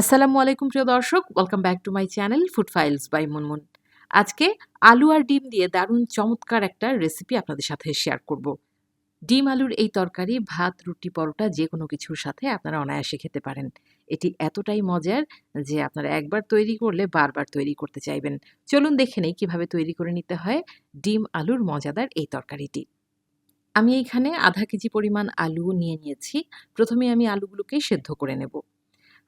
আসসালামু আলাইকুম প্রিয় দর্শক welcome back to my channel food files by Munmun আজকে আলু আর ডিম দিয়ে দারুণ চমৎকার একটা রেসিপি আপনাদের সাথে শেয়ার করব। ডিম আলুর এই তরকারি, ভাত, রুটি, পরোটা যে কোনো কিছুর সাথে আপনারা অনায়াসে খেতে পারেন। এটি এতটাই মজার যে আপনারা একবার তৈরি করলে বারবার তৈরি করতে চাইবেন। চলুন দেখে নেই কীভাবে তৈরি করে নিতে হয় ডিম আলুর মজাদার এই তরকারিটি। আমি এইখানে আধা কেজি পরিমাণ আলু নিয়ে নিয়েছি। প্রথমে আমি আলুগুলোকে সেদ্ধ করে নেব।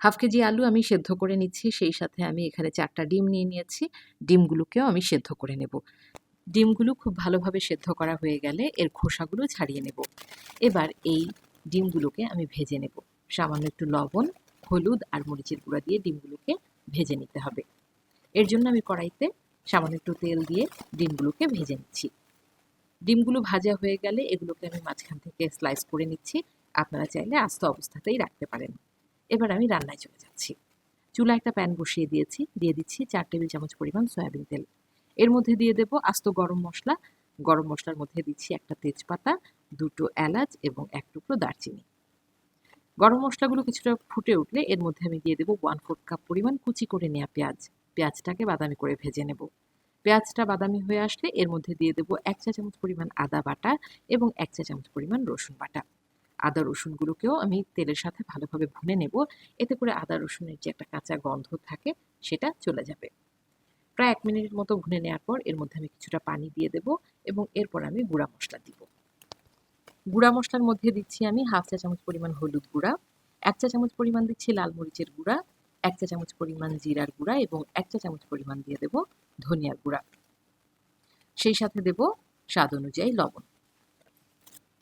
হাফ কেজি আলু আমি সেদ্ধ করে নিচ্ছি, সেই সাথে আমি এখানে চারটা ডিম নিয়ে নিয়েছি। ডিমগুলোকেও আমি সেদ্ধ করে নেব। ডিমগুলো খুব ভালোভাবে সেদ্ধ করা হয়ে গেলে এর খোসাগুলো ছাড়িয়ে নেব। এবার এই ডিমগুলোকে আমি ভেজে নেব। সামান্য একটু লবণ, হলুদ আর মরিচের গুঁড়া দিয়ে ডিমগুলোকে ভেজে নিতে হবে। এর জন্য আমি কড়াইতে সামান্য একটু তেল দিয়ে ডিমগুলোকে ভেজে নিচ্ছি। ডিমগুলো ভাজা হয়ে গেলে এগুলোকে আমি মাঝখান থেকে স্লাইস করে নিচ্ছি। আপনারা চাইলে আস্ত অবস্থাতেই রাখতে পারেন। এবার আমি রান্নায় চলে যাচ্ছি। চুলা একটা প্যান বসিয়ে দিয়েছি, দিয়ে দিচ্ছি চার টেবিল চামচ পরিমাণ সয়াবিন তেল। এর মধ্যে দিয়ে দেব আস্ত গরম মশলা। গরম মশলার মধ্যে দিচ্ছি একটা তেজপাতা, দুটো এলাচ এবং এক টুকরো দারচিনি। গরম মশলাগুলো কিছুটা ফুটে উঠলে এর মধ্যে আমি দিয়ে দেবো ওয়ান ফোর্থ কাপ পরিমাণ কুচি করে নেওয়া পেঁয়াজ। পেঁয়াজটাকে বাদামি করে ভেজে নেব। পেঁয়াজটা বাদামি হয়ে আসলে এর মধ্যে দিয়ে দেবো এক চা চামচ পরিমাণ আদা বাটা এবং এক চা চামচ পরিমাণ রসুন বাটা। আদা রসুনগুলোকেও আমি তেলের সাথে ভালোভাবে ভুনে নেব। এতে করে আদা রসুনের যে একটা কাঁচা গন্ধ থাকে, সেটা চলে যাবে। প্রায় এক মিনিটের মতো ভুনে নেওয়ার পর এর মধ্যে আমি কিছুটা পানি দিয়ে দেব এবং এরপর আমি গুঁড়া মশলা দিব। গুঁড়া মশলার মধ্যে দিচ্ছি আমি হাফ চা চামচ পরিমাণ হলুদ গুঁড়া, এক চা চামচ পরিমাণ দিচ্ছি লাল মরিচের গুঁড়া, এক চা চামচ পরিমাণ জিরার গুঁড়া এবং এক চা চামচ পরিমাণ দিয়ে দেব ধনিয়ার গুঁড়া। সেই সাথে দেব স্বাদ অনুযায়ী লবণ।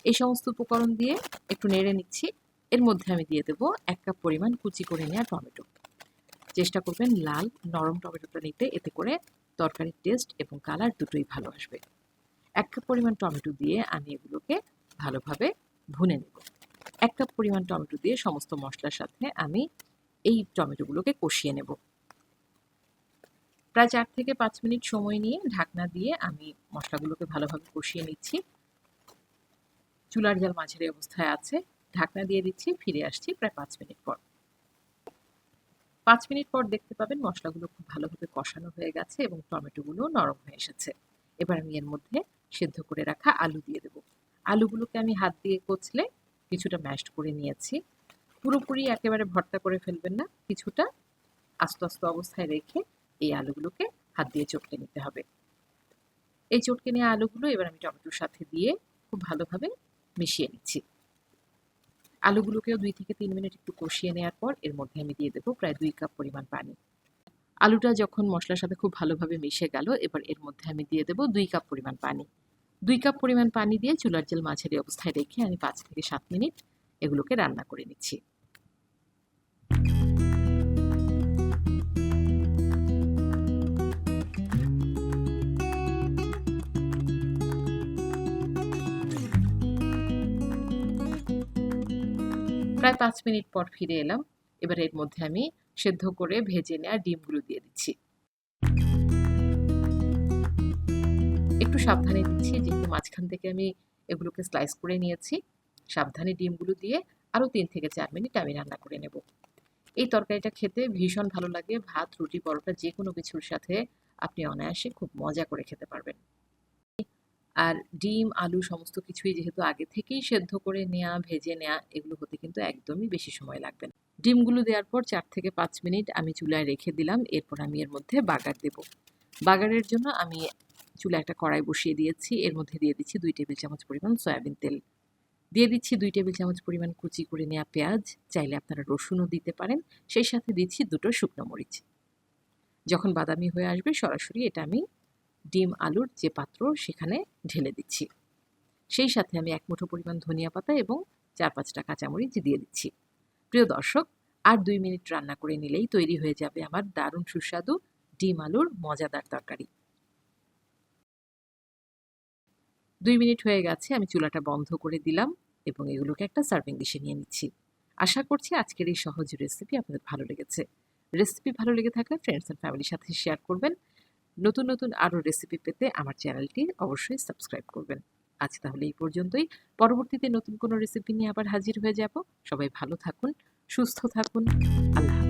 এই সমস্ত উপকরণ দিয়ে একটু নেড়ে নিচ্ছি। এর মধ্যে আমি দিয়ে দেবো এক কাপ পরিমাণ কুচি করে নেওয়া টমেটো। চেষ্টা করবেন লাল, নরম টমেটোটা নিতে, এতে করে তরকারির টেস্ট এবং কালার দুটোই ভালো আসবে। এক কাপ পরিমাণ টমেটো দিয়ে আমি এগুলোকে ভালোভাবে ভুনে নেব। এক কাপ পরিমাণ টমেটো দিয়ে সমস্ত মশলার সাথে আমি এই টমেটোগুলোকে কষিয়ে নেব। প্রায় চার থেকে পাঁচ মিনিট সময় নিয়ে ঢাকনা দিয়ে আমি মশলাগুলোকে ভালোভাবে কষিয়ে নিচ্ছি। চুলার জাল মাঝারি অবস্থায় আছে। ঢাকনা দিয়ে দিচ্ছি, ফিরে আসছি প্রায় পাঁচ মিনিট পর। পাঁচ মিনিট পর দেখতে পাবেন মশলাগুলো খুব ভালোভাবে কষানো হয়ে গেছে এবং টমেটোগুলো নরম হয়ে এসেছে। এবার আমি এর মধ্যে সেদ্ধ করে রাখা আলু দিয়ে দেবো। আলুগুলোকে আমি হাত দিয়ে কচলে কিছুটা ম্যাশড করে নিয়েছি। পুরোপুরি একেবারে ভর্তা করে ফেলবেন না, কিছুটা আস্তে আস্তে অবস্থায় রেখে এই আলুগুলোকে হাত দিয়ে চটকে নিতে হবে। এই চটকে নেওয়া আলুগুলো এবার আমি টমেটোর সাথে দিয়ে খুব ভালোভাবে মিশিয়ে নিচ্ছি। আলুগুলোকেও দুই থেকে তিন মিনিট একটু কষিয়ে নেওয়ার পর এর মধ্যে আমি দিয়ে দেবো প্রায় দুই কাপ পরিমাণ পানি। আলুটা যখন মশলার সাথে খুব ভালোভাবে মিশে গেল, এবার এর মধ্যে আমি দিয়ে দেবো দুই কাপ পরিমাণ পানি। দুই কাপ পরিমাণ পানি দিয়ে চুলার জেল মাঝারি অবস্থায় রেখে আমি পাঁচ থেকে সাত মিনিট এগুলোকে রান্না করে নিচ্ছি। প্রায় পাঁচ মিনিট পর ফিরে এলাম। এবার এর মধ্যে আমি সেদ্ধ করে ভেজে নেওয়া ডিমগুলো দিয়ে দিচ্ছি। একটু সাবধানে দিচ্ছি, যেহেতু মাঝখান থেকে আমি এগুলোকে স্লাইস করে নিয়েছি। সাবধানে ডিমগুলো দিয়ে আরও তিন থেকে চার মিনিট আমি রান্না করে নেব। এই তরকারিটা খেতে ভীষণ ভালো লাগে। ভাত, রুটি, পরোটা যে কোনো কিছুর সাথে আপনি অনায়াসে খুব মজা করে খেতে পারবেন। আর ডিম, আলু সমস্ত কিছুই যেহেতু আগে থেকেই সেদ্ধ করে নেওয়া ভেজে নেওয়া এগুলো হতে কিন্তু একদমই বেশি সময় লাগবে না। ডিমগুলো দেওয়ার পর চার থেকে পাঁচ মিনিট আমি চুলায় রেখে দিলাম, এরপর আমি এর মধ্যে বাগার দেব। বাগারের জন্য আমি চুলা একটা কড়াই বসিয়ে দিয়েছি, এর মধ্যে দিয়ে দিচ্ছি দুই টেবিল চামচ পরিমাণ সয়াবিন তেল। দিয়ে দিচ্ছি দুই টেবিল চামচ পরিমাণ কুচি করে নেওয়া পেঁয়াজ, চাইলে আপনারা রসুনও দিতে পারেন, সেই সাথে দিচ্ছি দুটো শুকনো মরিচ। যখন বাদামি হয়ে আসবে সরাসরি এটা আমি ডিম, আলুর যে পাত্র সেখানে ঢেলে দিচ্ছি। সেই সাথে আমি এক মুঠো পরিমাণ ধনিয়া পাতা এবং চার পাঁচটা কাঁচামরিচ দিয়ে দিচ্ছি। প্রিয় দর্শক, আর দুই মিনিট রান্না করে নিলেই তৈরি হয়ে যাবে আমার দারুণ সুস্বাদু ডিম, আলুর মজাদার তরকারি। দুই মিনিট হয়ে গেছে, আমি চুলাটা বন্ধ করে দিলাম এবং এগুলোকে একটা সার্ভিং ডিশে নিয়ে নিচ্ছি। আশা করছি আজকের এই সহজ রেসিপি আপনাদের ভালো লেগেছে। রেসিপি ভালো লেগে থাকলে ফ্রেন্ডস অ্যান্ড ফ্যামিলির সাথে শেয়ার করবেন। নতুন নতুন আরও রেসিপি পেতে আমার চ্যানেলটি অবশ্যই সাবস্ক্রাইব করবেন। আজ তাহলে এই পর্যন্তই। পরবর্তীতে নতুন কোনো রেসিপি নিয়ে আবার হাজির হয়ে যাব। সবাই ভালো থাকুন, সুস্থ থাকুন। আল্লাহ